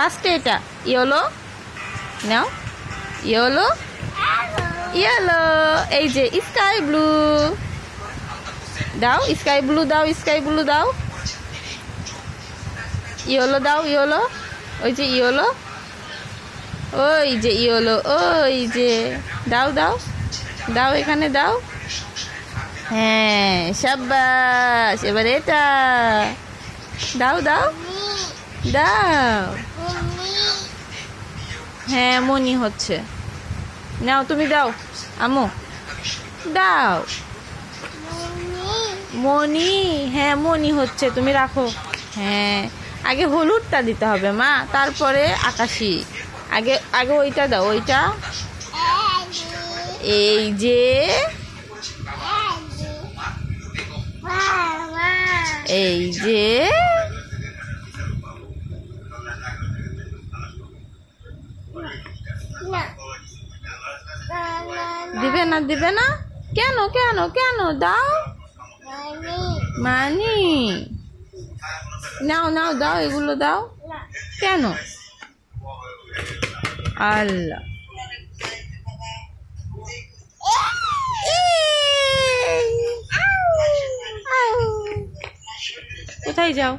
ফার্স্টে এটা ইয়েলো নাও yellow yellow এই যে স্কাই ব্লু দাও স্কাই ব্লু দাও স্কাই ব্লু দাও। ইয়েলো দাও ইয়েলো ওই যে ইয়েলো ওই যে ইয়েলো ওই যে, দাও দাও দাও এখানে, দাও। হ্যাঁ সাব্বাস, এবার এটা। দাও দাও। দাও। হ্যাঁ মনি হচ্ছে। নাও, তুমি দাও। আমু দাও। মনি হ্যাঁ মনি হচ্ছে, তুমি রাখো। হ্যাঁ আগে হলুদটা দিতে হবে, মা। তারপরে আকাশি। আগে আগে ওইটা দাও, ওইটা। এই যে। এই যে। দিবে না দিবে না? কেন কেন কেন? দাও। মানি। নাও নাও, দাও, এগুলো দাও। কেন? আল্লাহ। কোথায় যাও?